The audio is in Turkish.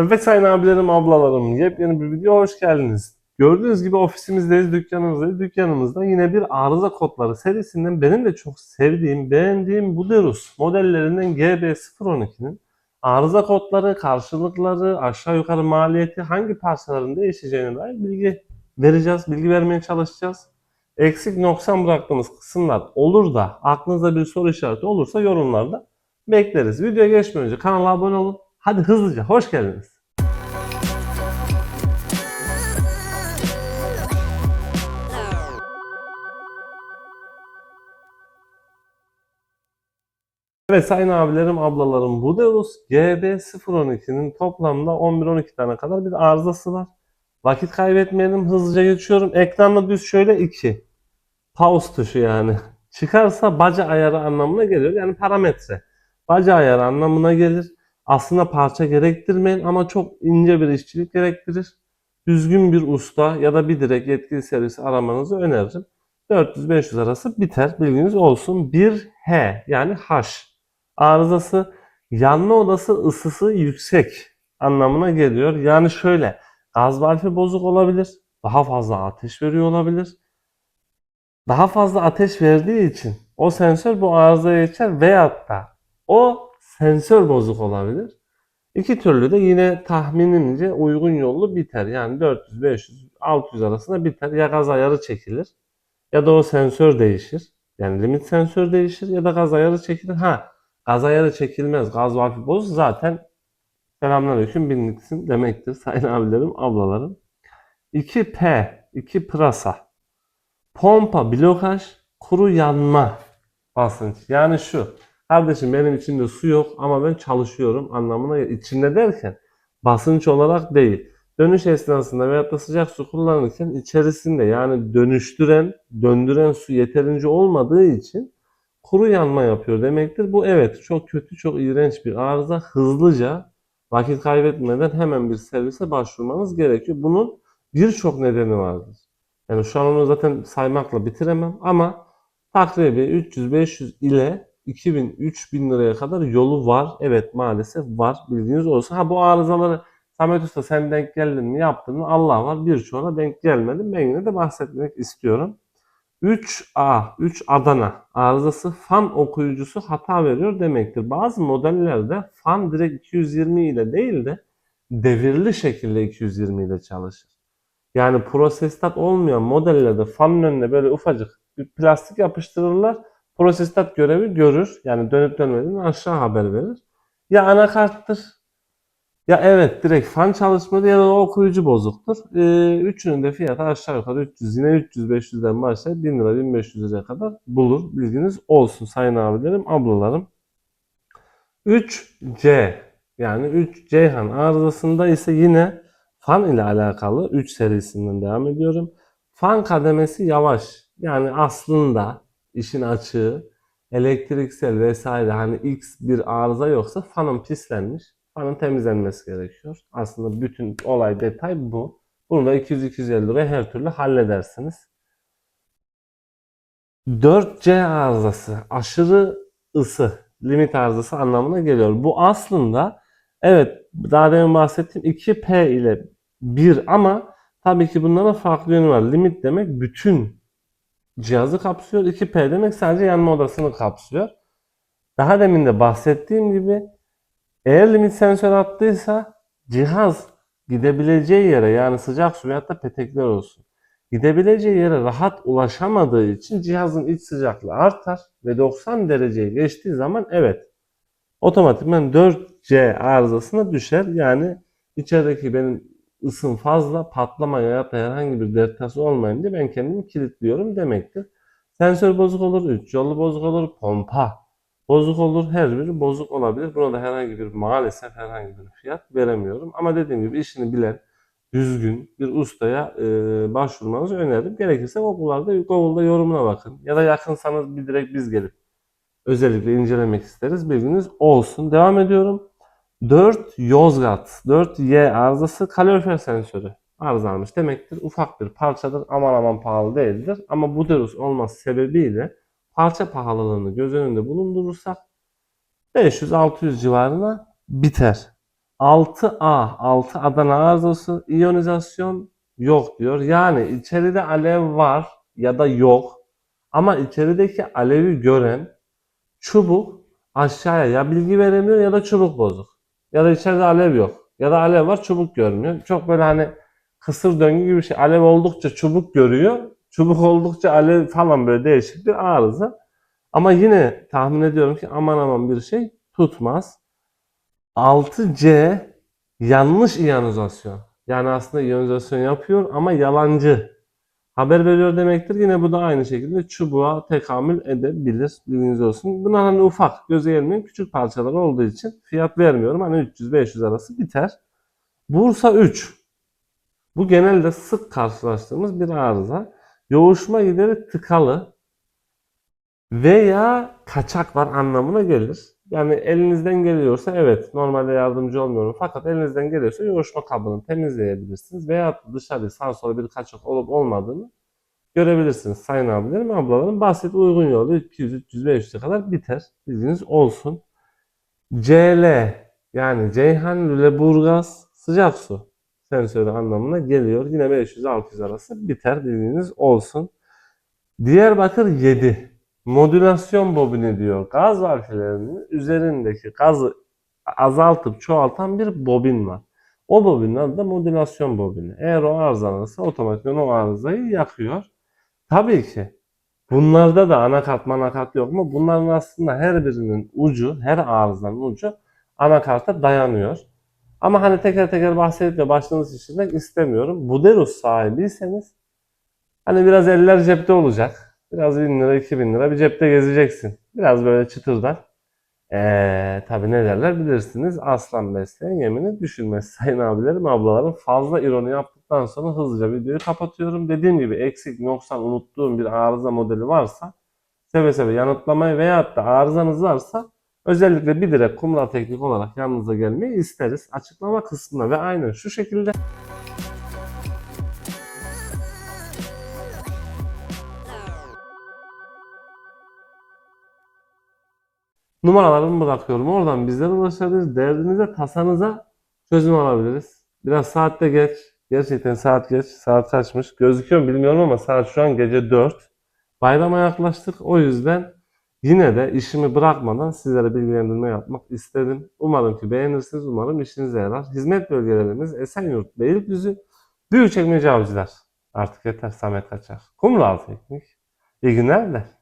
Evet sayın abilerim, ablalarım, yepyeni bir video hoş geldiniz. Gördüğünüz gibi ofisimizdeyiz, dükkanımızdayız. Dükkanımızda yine bir arıza kodları serisinden benim de çok sevdiğim, beğendiğim Buderus modellerinden GB012'nin arıza kodları, karşılıkları, aşağı yukarı maliyeti, hangi parçaların değişeceğine dair bilgi vereceğiz, bilgi vermeye çalışacağız. Eksik noksan bıraktığımız kısımlar olur da aklınızda bir soru işareti olursa yorumlarda bekleriz. Videoya geçmeden önce kanala abone olun. Hadi hızlıca hoş geldiniz. Evet sayın abilerim, ablalarım, Budeus GB012'nin toplamda 11-12 tane kadar bir arızası var. Vakit kaybetmeyelim, hızlıca geçiyorum. Ekranda düz şöyle 2. Pause tuşu yani. Çıkarsa baca ayarı anlamına geliyor. Yani parametre. Baca ayarı anlamına gelir. Aslında parça gerektirmeyin ama çok ince bir işçilik gerektirir. Düzgün bir usta ya da bir direkt yetkili servisi aramanızı öneririm. 400-500 arası biter. Bilginiz olsun. 1H yani H arızası yanma odası ısısı yüksek anlamına geliyor. Yani şöyle gaz valfi bozuk olabilir. Daha fazla ateş veriyor olabilir. Daha fazla ateş verdiği için o sensör bu arızaya geçer veyahut da o sensör bozuk olabilir. İki türlü de yine tahminimce uygun yollu biter. Yani 400, 500, 600 arasında biter. Ya gaz ayarı çekilir ya da o sensör değişir. Yani limit sensör değişir ya da gaz ayarı çekilir. Ha gaz ayarı çekilmez. Gaz valfi bozuk zaten selamünaleyküm binliksin demektir sayın abilerim, ablalarım. 2P, 2 pırasa. Pompa blokaj, kuru yanma basınç. Yani şu. Kardeşim benim içimde su yok ama ben çalışıyorum anlamına içinde derken basınç olarak değil. Dönüş esnasında veyahut da sıcak su kullanırken içerisinde yani dönüştüren, döndüren su yeterince olmadığı için kuru yanma yapıyor demektir. Bu evet çok kötü, çok iğrenç bir arıza. Hızlıca vakit kaybetmeden hemen bir servise başvurmanız gerekiyor. Bunun birçok nedeni vardır. Yani şu an onu zaten saymakla bitiremem ama takribi 300-500 ile 2000-3000 liraya kadar yolu var. Evet maalesef var. Bildiğiniz olsun. Ha bu arızaları Samet Usta sen denk geldin mi yaptın mı Allah var. Birçoğuna denk gelmedim. Ben yine de bahsetmek istiyorum. 3A, 3 Adana arızası fan okuyucusu hata veriyor demektir. Bazı modellerde fan direkt 220 ile değil de devirli şekilde 220 ile çalışır. Yani prosestat olmayan modellerde fanın önüne böyle ufacık bir plastik yapıştırırlar. Prosestat görevi görür. Yani dönüp dönmediğini aşağı haber verir. Ya anakarttır ya evet direkt fan çalışmadı ya da okuyucu bozuktur. Ee, üçünün de fiyatı aşağı yukarı 300 yine 300-500'den başlayıp 1000 lira 1500 liraya kadar bulur. Bilginiz olsun sayın abilerim, ablalarım. 3C yani 3 Ceyhan arızasında ise yine fan ile alakalı 3 serisinden devam ediyorum. Fan kademesi yavaş. Yani aslında işin açığı elektriksel vesaire hani X bir arıza yoksa fanın pislenmiş. Fanın temizlenmesi gerekiyor. Aslında bütün olay detay bu. Bunu da 200-250 liraya her türlü halledersiniz. 4C arızası aşırı ısı limit arızası anlamına geliyor. Bu aslında evet daha demin bahsettiğim 2P ile 1 ama tabii ki bunların farklı yönü var. Limit demek bütün cihazı kapsıyor. 2P demek sadece yanma odasını kapsıyor. Daha demin de bahsettiğim gibi eğer limit sensör attıysa cihaz gidebileceği yere yani sıcak su veyahut da petekler olsun. Gidebileceği yere rahat ulaşamadığı için cihazın iç sıcaklığı artar ve 90 dereceyi geçtiği zaman evet otomatikman 4C arızasına düşer. Yani içerideki benim ısım fazla patlamaya ya da herhangi bir deltası olmayınca ben kendimi kilitliyorum demektir. Sensör bozuk olur, üç yollu bozuk olur, pompa bozuk olur, her biri bozuk olabilir. Buna da herhangi bir maalesef herhangi bir fiyat veremiyorum. Ama dediğim gibi işini bilen, düzgün bir ustaya e, başvurmanızı öneririm. Gerekirse Google'larda, Google'da yorumuna bakın. Ya da yakınsanız bir direkt biz gelip özellikle incelemek isteriz. Bilginiz olsun. Devam ediyorum. 4 Yozgat, 4Y arızası kalorifer sensörü arızalanmış demektir. Ufak bir parçadır. Aman aman pahalı değildir. Ama bu derus olması sebebiyle parça pahalılığını göz önünde bulundurursak 500-600 civarına biter. 6A, 6 Adana arızası, iyonizasyon yok diyor. Yani içeride alev var ya da yok. Ama içerideki alevi gören çubuk aşağıya ya bilgi veremiyor ya da çubuk bozuk. Ya da içeride alev yok. Ya da alev var çubuk görmüyor. Çok böyle hani kısır döngü gibi bir şey. Alev oldukça çubuk görüyor. Çubuk oldukça alev falan böyle değişik bir arıza. Ama yine tahmin ediyorum ki aman aman bir şey tutmaz. 6C yanlış iyonizasyon. Yani aslında iyonizasyon yapıyor ama yalancı. Haber veriyor demektir. Yine bu da aynı şekilde çubuğa tekamül edebilir. Bilginiz olsun. Bunlar hani ufak, göze gelmeyen küçük parçalar olduğu için fiyat vermiyorum. Hani 300-500 arası biter. Bursa 3. Bu genelde sık karşılaştığımız bir arıza. Yoğuşma gideri tıkalı veya kaçak var anlamına gelir. Yani elinizden geliyorsa evet normalde yardımcı olmuyorum fakat elinizden geliyorsa yoğuşma kabını temizleyebilirsiniz veya dışarıda sağa sola bir kaçak olup olmadığını görebilirsiniz sayın abilerim ablalarım. Basit uygun yolu 200 300 500'e kadar biter. Bilginiz olsun. CL yani Ceyhan Lüleburgaz sıcak su sensörü anlamına geliyor. Yine 500-600 arası biter bilginiz olsun. Diyarbakır 7. Modülasyon bobini diyor. Gaz valflerinin üzerindeki gazı azaltıp çoğaltan bir bobin var. O bobinin adı da modülasyon bobini. Eğer o arızalanırsa otomatikman o arızayı yakıyor. Tabii ki bunlarda da anakart manakart yok mu? Bunların aslında her birinin ucu, her arızanın ucu anakarta dayanıyor. Ama hani teker teker bahsedip de başınızı şişirmek istemiyorum. Buderus sahibiyseniz hani biraz eller cepte olacak. Biraz 1000 lira, 2000 lira bir cepte gezeceksin. Biraz böyle çıtırdan. Ee, tabii ne derler bilirsiniz. Aslan besleyen yemini düşünmez. Sayın abilerim, ablalarım fazla ironi yaptıktan sonra hızlıca videoyu kapatıyorum. Dediğim gibi eksik, noksan, unuttuğum bir arıza modeli varsa seve seve yanıtlamayı veyahut da arızanız varsa özellikle bir direkt kumral teknik olarak yanınıza gelmeyi isteriz. Açıklama kısmına ve aynen şu şekilde numaralarımı bırakıyorum. Oradan bizlere ulaşabiliriz. Derdinize, tasanıza çözüm alabiliriz. Biraz saatte geç. Gerçekten saat geç. Saat kaçmış. Gözüküyor bilmiyorum ama saat şu an gece 4. Bayrama yaklaştık. O yüzden yine de işimi bırakmadan sizlere bilgilendirme yapmak istedim. Umarım ki beğenirsiniz. Umarım işinize yarar. Hizmet bölgelerimiz Esenyurt, Beylikdüzü, Büyükçekmece Avcılar. Artık yeter Samet Kaçar. Kumral Teknik. İyi günler.